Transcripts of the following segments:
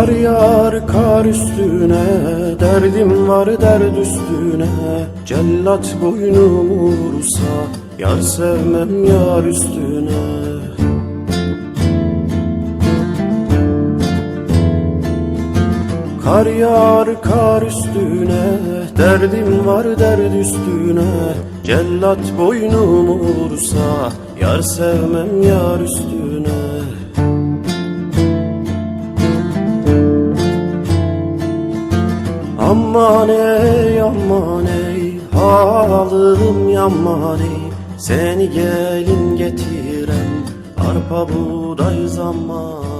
Kar yağar kar üstüne Derdim var derd üstüne. Cellat boynumu vursa Yar sevmem yar üstüne. Kar yağar kar üstüne Derdim var derd üstüne. Cellat boynumu vursa Yar sevmem yar üstüne Aman ey aman ey Halım yaman ey. Seni gelin getiren Arpa buğday zaman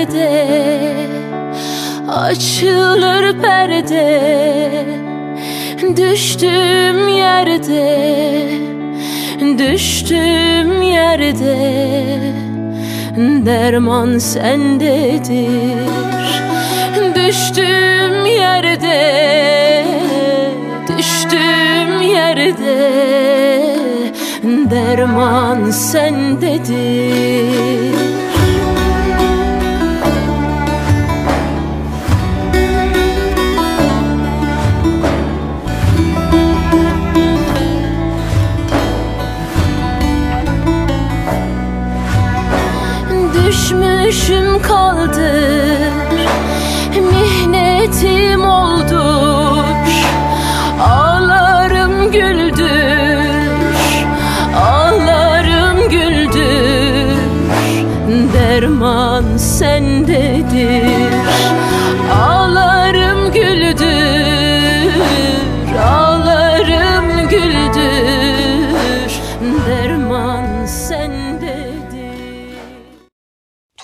seherde Açılır perde. Düştüm yerde Düştüm yerde. Derman sendedir. Düştüm yerde Düştüm yerde. Derman sendedir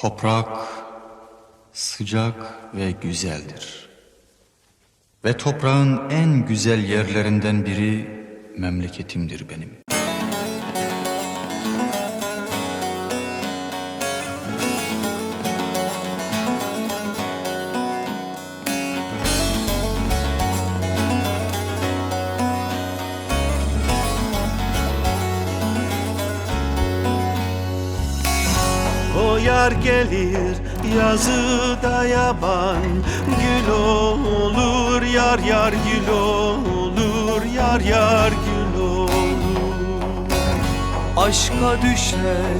Toprak sıcak ve güzeldir. Ve toprağın en güzel yerlerinden biri memleketimdir benim. Yar gelir yazıda yaban. Gül olur yar yar gül olur Yar yar gül olur. Aşka düşen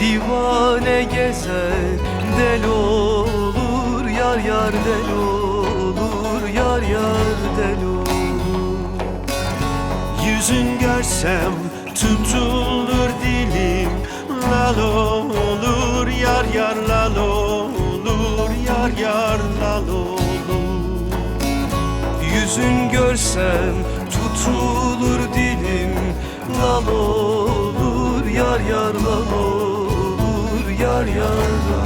divane gezer Del olur yar yar del olur Yar yar del olur. Yüzün görsem tutulur dilim Lal olur Yüzün görsem tutulur dilim Lal olur yar yar lal olur Yar yar lal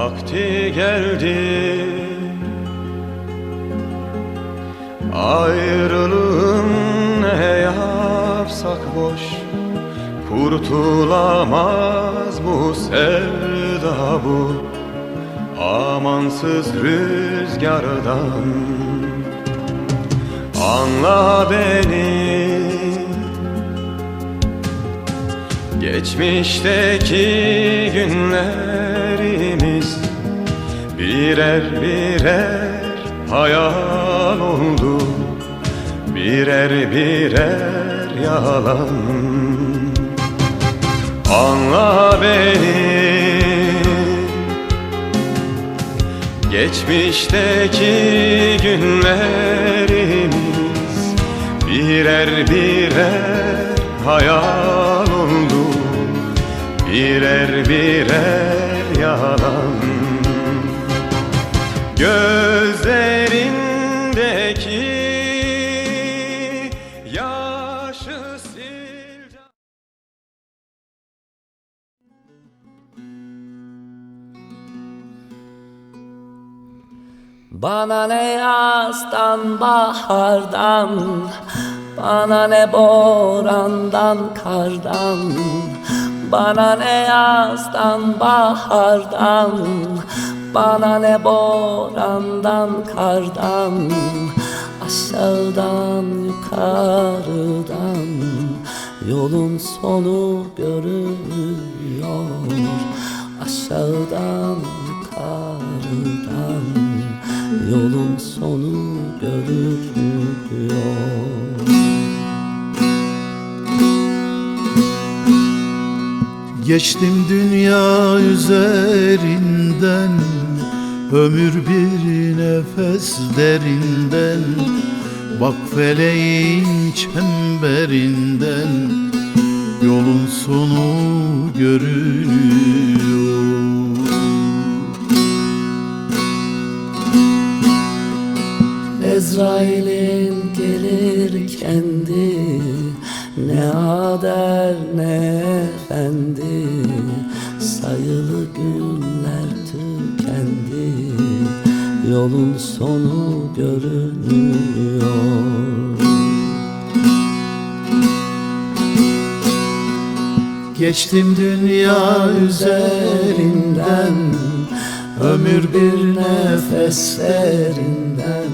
Vakti geldi. Ayrılığın ne yapsak boş Kurtulamaz bu sevda bu. Amansız rüzgardan Anla beni. Geçmişteki günlerimiz birer birer hayal oldu. Birer birer yalan. Anla beni. Geçmişteki günlerimiz Birer birer hayal oldu. Birer birer yalan Gözlerindeki yaşı sil Bana ne yazdan bahardan Bana ne borandan kardan Bana ne yazdan bahardan Bana ne borandan kardan Aşağıdan yukarıdan Yolun sonu görünüyor. Aşağıdan yukarıdan Yolun sonu görünüyor Geçtim dünya üzerinden Ömür bir nefes derinden Bak feleğin çemberinden Yolun sonu görünüyor. Ezrail'in gelir kendi Ne ader ne efendi? Sayılı günler tükendi. Yolun sonu görünüyor. Geçtim dünya üzerinden Ömür bir nefeslerinden